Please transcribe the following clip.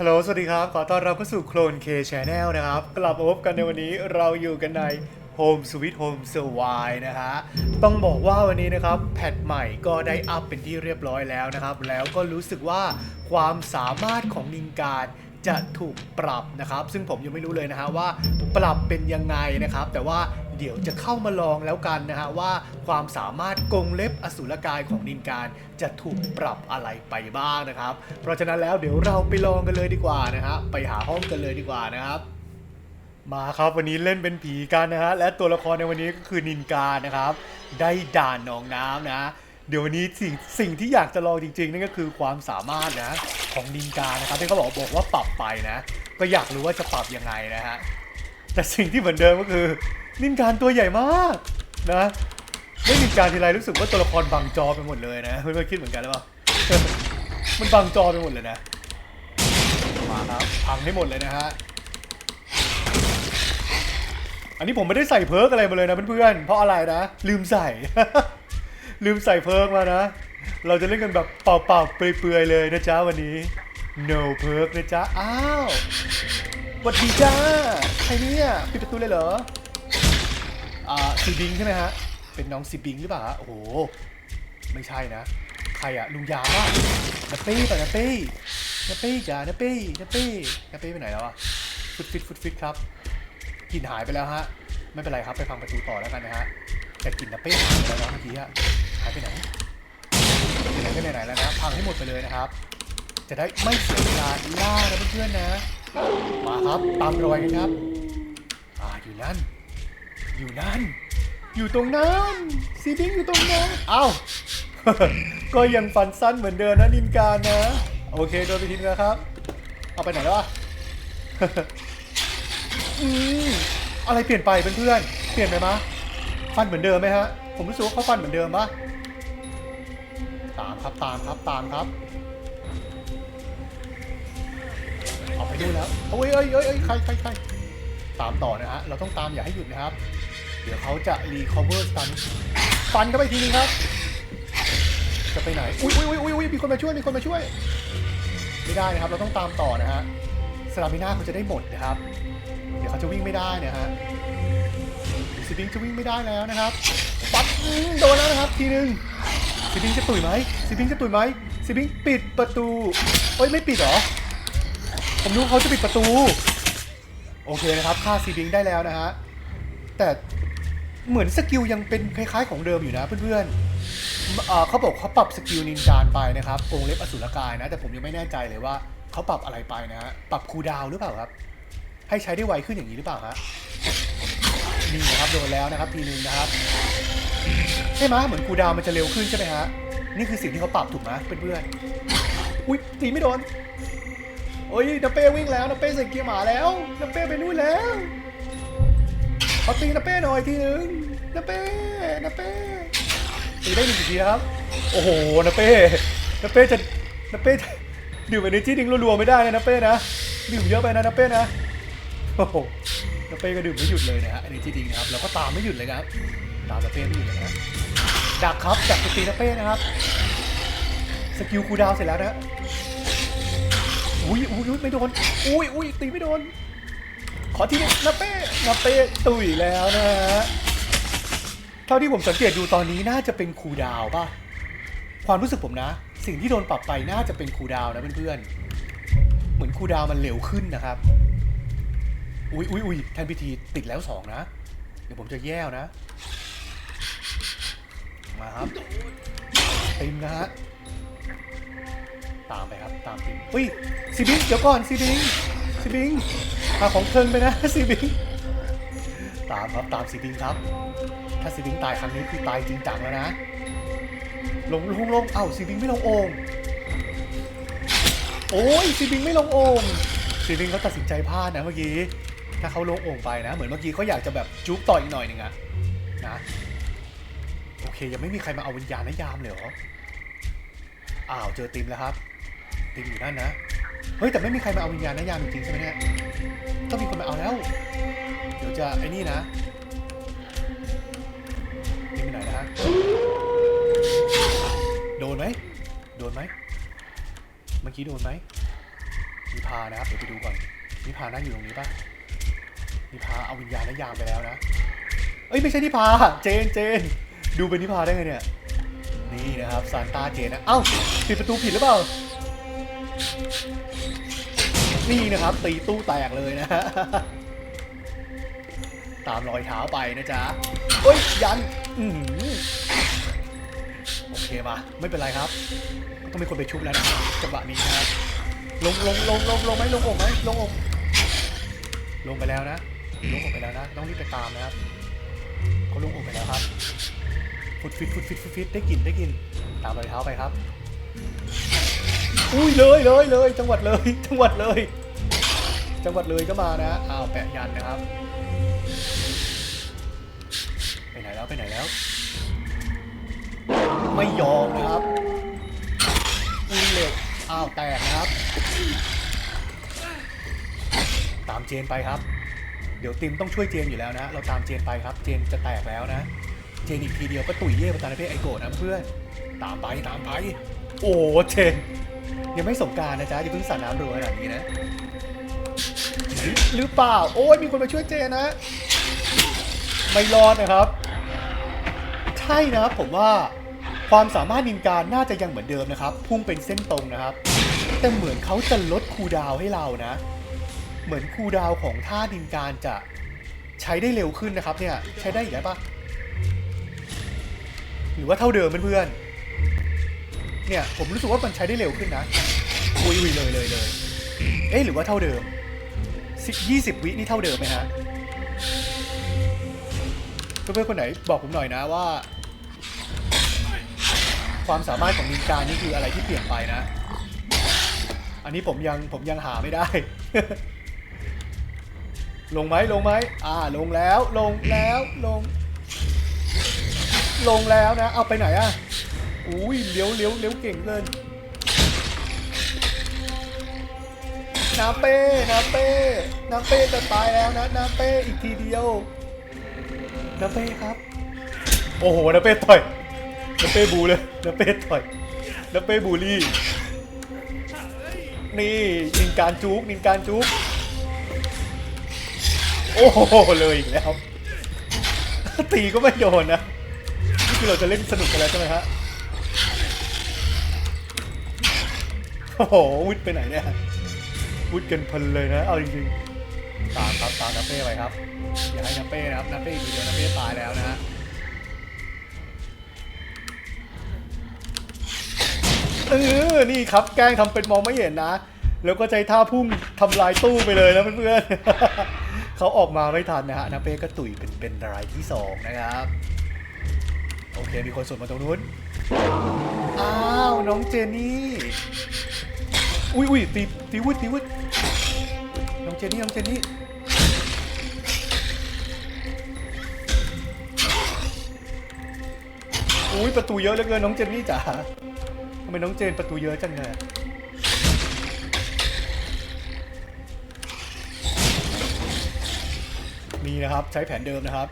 ฮัลโหล สวัสดีครับ ขอต้อนรับเข้าสู่โคลนเคชแนลนะครับ กลับมาพบกันในวันนี้เราอยู่กันใน Home Sweet Home Survive นะฮะ ต้องบอกว่าวันนี้นะครับ แพทใหม่ก็ได้อัพเป็นที่เรียบร้อยแล้วนะครับ แล้วก็รู้สึกว่าความสามารถของนิงการ จะถูกปรับนะครับ ซึ่งผมยังไม่รู้เลยนะฮะว่าปรับเป็นยังไงนะครับ แต่ว่าเดี๋ยวจะเข้ามาลองแล้วกันนะฮะว่าความสามารถกงเล็บอสูรกายของนินการจะถูกปรับอะไรไปบ้างนะครับ เพราะฉะนั้นแล้วเดี๋ยวเราไปลองกันเลยดีกว่านะฮะไปหาห้องกันเลยดีกว่านะครับ มาครับวันนี้เล่นเป็นผีกันนะฮะและตัวละครในวันนี้ก็คือนินการนะครับ ได้ด่านหนองน้ำนะ เดี๋ยววันนี้สิ่งสิ่งที่อยากจะลองจริงๆ นั่นก็คือความสามารถนะของนินการนะครับที่เขาบอกบอกว่าปรับไปนะ ก็อยากรู้ว่าจะปรับยังไงนะฮะแต่สิ่งที่เหมือนเดิมก็คือนินการตัวใหญ่มากนะไม่นินการทีไรรู้สึกว่าตัวละครบังจอไปหมดเลยนะเพื่อนๆคิดเหมือนกันหรือเปล่ามันบังจอไปหมดเลยนะมาครับพังให้หมดเลยนะฮะอันนี้ผมไม่ได้ใส่เพิร์กอะไรมาเลยนะเพื่อนๆเพราะอะไรนะ ลืมใส่ ลืมใส่เพิร์กมานะ เราจะเล่นกันแบบเปล่าๆเปลือยๆเลยนะจ๊ะวันนี้ no เพิร์กนะจ๊ะ อ้าวสวัสดีจ้าใครเนี่ยปิดประตูเลยเหรอ อ่าซีบิงใช่ไหมฮะ เป็นน้องซีบิงหรือเปล่าโอ้โห ไม่ใช่นะ ใครอะลุงยาป่ะนาเป้ป่ะนาเป้นาเป้จ้านาเป้นาเป้นาเป้ไปไหนแล้วอะฟุตฟิตฟุตฟิตครับ กินหายไปแล้วฮะ ไม่เป็นไรครับไปพังประตูต่อแล้วกันนะฮะ แต่กลิ่นนาเป้หายไปแล้วนะเมื่อกี้อะหายไปไหนไปไหนไปไหนแล้วนะพังให้หมดไปเลยนะครับ จะได้ไม่เสียเวลาล่านะเพื่อนๆนะ มาครับตามรอยกันครับอ่าอยู่นั่น อยู่นั่น อยู่ตรงนั้นซีบิงอยู่ตรงนั้นเอ้าก็ยังฟันสั้นเหมือนเดิมนะนินการนะ โอเคโดนไปทีนึงแล้วครับ เอาไปไหนแล้ววะอืมอะไรเปลี่ยนไปเพื่อนๆเปลี่ยนไปมะ ฟันเหมือนเดิมไหมฮะ ผมรู้สึกว่าเขาฟันเหมือนเดิมปะตามครับตามครับตามครับเอาไปดูแล้วโอ้ยเอ้ยเอ้ยเอ้ยใครใครใครตามต่อนะฮะ เราต้องตามอย่าให้หยุดนะครับ เดี๋ยวเขาจะรีคอเวอร์ตันฟันเข้าไปทีนึงครับ จะไปไหน อุ้ยอุ้ยอุ้ยอุ้ยมีคนมาช่วย มีคนมาช่วย ไม่ได้นะครับ เราต้องตามต่อนะฮะสลามิน่าเขาจะได้หมดนะครับ เดี๋ยวเขาจะวิ่งไม่ได้นะฮะ ซิบิงจะวิ่งไม่ได้แล้วนะครับปัดโดนแล้วนะครับทีนึงซิบิงจะตุ๋ยไหมซิบิงจะตุ๋ยไหมซิบิงปิดประตูเอ้ยไม่ปิดหรอผมรู้เขาจะปิดประตู โอเคนะครับฆ่าซีบิงได้แล้วนะฮะแต่เหมือนสกิลยังเป็นคล้ายๆของเดิมอยู่นะเพื่อนๆเเขาบอกเขาปรับสกิลนินจานไปนะครับกงเล็บอสุรกายนะ แต่ผมยังไม่แน่ใจเลยว่าเขาปรับอะไรไปนะฮะปรับคูดาวหรือเปล่าครับ ให้ใช้ได้ไวขึ้นอย่างนี้หรือเปล่าฮะ นี่นะครับโดนแล้วนะครับทีนึงนะครับใช่ไหมเหมือนคูดาวมันจะเร็วขึ้นใช่ไหมฮะนี่คือสิ่งที่เขาปรับถูกไหมเพื่อนๆอุ้ยตีไม่โดนโอ้ยนาเป้วิ่งแล้วนาเป้ใส่เกียร์หมาแล้วนาเป้ไปนู่นแล้วขอตีนาเป้หน่อยทีนึงนาเป้นาเป้ตีได้หนึ่งทีครับ โอ้โหนาเป้นาเป้จะนาเป้จะดื่มเอเนจีดิ้งรัวๆไม่ได้นะนาเป้นะดื่มเยอะไปนะนาเป้นะโอ้โห นาเป้ก็ดื่มไม่หยุดเลยนะฮะอเนจีดิ้งนะครับแล้วก็ตามไม่หยุดเลยครับตามนาเป้ไม่หยุดเลยนะดักครับดักตีนาเป้นะครับสกิลคูดาวเสร็จแล้วนะอุ้ยอุ้ยไม่โดนอุ้ยอุ้ยตีไม่โดน ขอทีนึงนาเป้นาเป้ตุ๋ยแล้วนะฮะเท่าที่ผมสังเกตดูตอนนี้น่าจะเป็นคูดาวป่ะความรู้สึกผมนะ สิ่งที่โดนปรับไปน่าจะเป็นคูดาวนะเพื่อนๆเหมือนคูดาวมันเร็วขึ้นนะครับ อุ้ยอุ้ยอุ้ยแทนพิธีติดแล้วสองนะ เดี๋ยวผมจะแย่วนะ มาครับเต็มนะฮะตามไปครับตามติมอุ้ยซีบิงเดี๋ยวก่อนซีบิงซีบิงหาของเพลินไปนะซีบิงตามครับตามซีบิงครับ ถ้าซีบิงตายครั้งนี้คือตายจริงจังแล้วนะลงลงลงเอ้าซีบิงไม่ลงโอ่งโอ้ยซีบิงไม่ลงโอ่งซีบิงเขาตัดสินใจพลาดนะเมื่อกี้ ถ้าเขาลงโอ่งไปนะ เหมือนเมื่อกี้เขาอยากจะแบบจุ๊บต่ออีกหน่อยหนึ่งอะนะโอเคยังไม่มีใครมาเอาวิญญาณนะยามเลยเหรออ้าวเจอติมแล้วครับ ติมอยู่นั่นนะเฮ้ยแต่ไม่มีใครมาเอาวิญญาณนายามจริงๆใช่ไหมเนี่ยต้องมีคนมาเอาแล้ว เดี๋ยวจะไอ้นี่นะติมไปไหนนะฮะโดนไหมโดนไหมเมื่อกี้โดนไหมนิพานะครับเดี๋ยวไปดูก่อนนิพานั่งอยู่ตรงนี้ปะ นิพาเอาวิญญาณและยามไปแล้วนะ เอ้ยไม่ใช่นิพาเจนเจน ดูเป็นนิพาได้ไงเนี่ย นี่นะครับซานตาเจนนะ เอ้าปิดประตูผิดหรือเปล่า นี่นะครับตีตู้แตกเลยนะฮะ ตามรอยเท้าไปนะจ๊ะเฮ้ยยันอืโอเคมาไม่เป็นไรครับ ต้องมีคนไปชุบแล้วนะบจังหวะนี้นะครับลงลงลงลงลงไหมลงอกไหมลงอกลงไปแล้วนะ ลุงออกไปแล้วนะ ต้องรีบไปตามนะครับเขาลุงออกไปแล้วครับฟุดฟิตฟุดฟิตฟุดฟิตได้กลิ่นได้กลิ่นตามรอยเท้าไปครับ อุ้ยเลยเลยเลยจังหวัดเลยจังหวัดเลย จังหวัดเลยก็มานะอ้าวแปะยันนะครับ ไปไหนแล้วไปไหนแล้ว ไม่ยอมนะครับอุ้ยเหล็กอ้าวแตกนะครับ ตามเจนไปครับ ดี๋ยวติมต้องช่วยเจนอยู่แล้วนะ เราตามเจนไปครับ เจนจะแตกแล้วนะ เจนอีกทีเดียวก็ตุ๋ยเย่ประตานเพศไอโกะนะเพื่อน ตามไปตามไป โอ้เจน ยังไม่สงการนะจ๊ะอย่าเพิ่งสาดน้ำรัวขนาดนี้นะ หรือเปล่า โอ้ยมีคนมาช่วยเจนนะ ไม่รอดนะครับ ใช่นะผมว่าความสามารถนินการน่าจะยังเหมือนเดิมนะครับ พุ่งเป็นเส้นตรงนะครับ แต่เหมือนเขาจะลดคูดาวให้เรานะ เหมือนคูดาวของท่านินการจะใช้ได้เร็วขึ้นนะครับเนี่ยใช้ได้อีกได้ปะหรือว่าเท่าเดิมเพื่อนๆเนี่ยผมรู้สึกว่ามันใช้ได้เร็วขึ้นนะอุยอุยเลยเลยเลยเอ๊ะหรือว่าเท่าเดิมยี่สิบวินี่เท่าเดิมไหมฮะเพื่อนๆคนไหนบอกผมหน่อยนะว่า ความสามารถของนินจารนี่คืออะไรที่เปลี่ยนไปนะ อันนี้ผมยังผมยังหาไม่ได้ ลงไหมลงไหมอ่าลงแล้วลงแล้วลง ลงแล้วนะ เอาไปไหนอะอุ้ยเลี้ยวเลี้ยวเลี้ยวเก่งเกินน้ำเป้น้ำเป้น้ำเป้จะตายแล้วนะน้ำเป้อีกทีเดียวน้ำเป้ครับ โอ้โหน้ำเป้ต่อยน้ำเป้บูเลยน้ำเป้ต่อยน้ำเป้บูลี่ นี่นินการจุกนินการจุก โอ้โหเลยอีกแล้ว ตีก็ไม่โดนนะ นี่คือเราจะเล่นสนุกกันแล้วใช่ไหมฮะ โอ้โหวุดไปไหนเนี่ยวุดกันเพลินเลยนะ เอาจริงๆ ตามครับตามน้ำเป้ไปครับ อย่าให้น้ำเป้นะครับน้ำเป้อีกทีเดียวน้ำเป้ตายแล้วนะฮะเออ นี่ครับ แกล้งทำเป็นมองไม่เห็นนะ แล้วก็ใจท่าพุ่งทำลายตู้ไปเลยนะเพื่อนๆ เขาออกมาไม่ทันนะฮะน้ำเป้ก็ตุ๋ยเป็นเป็นรายที่สองนะครับ โอเคมีคนส่งมาตรงนู้น อ้าวน้องเจนี่ อุ้ยอุ้ยตีตีวุดตีวุดน้องเจนี่น้องเจนี่อุ้ยประตูเยอะเหลือเกินน้องเจนนี่จ๋าทำไมน้องเจนประตูเยอะจังเลย นี่นะครับ ใช้แผนเดิมนะครับ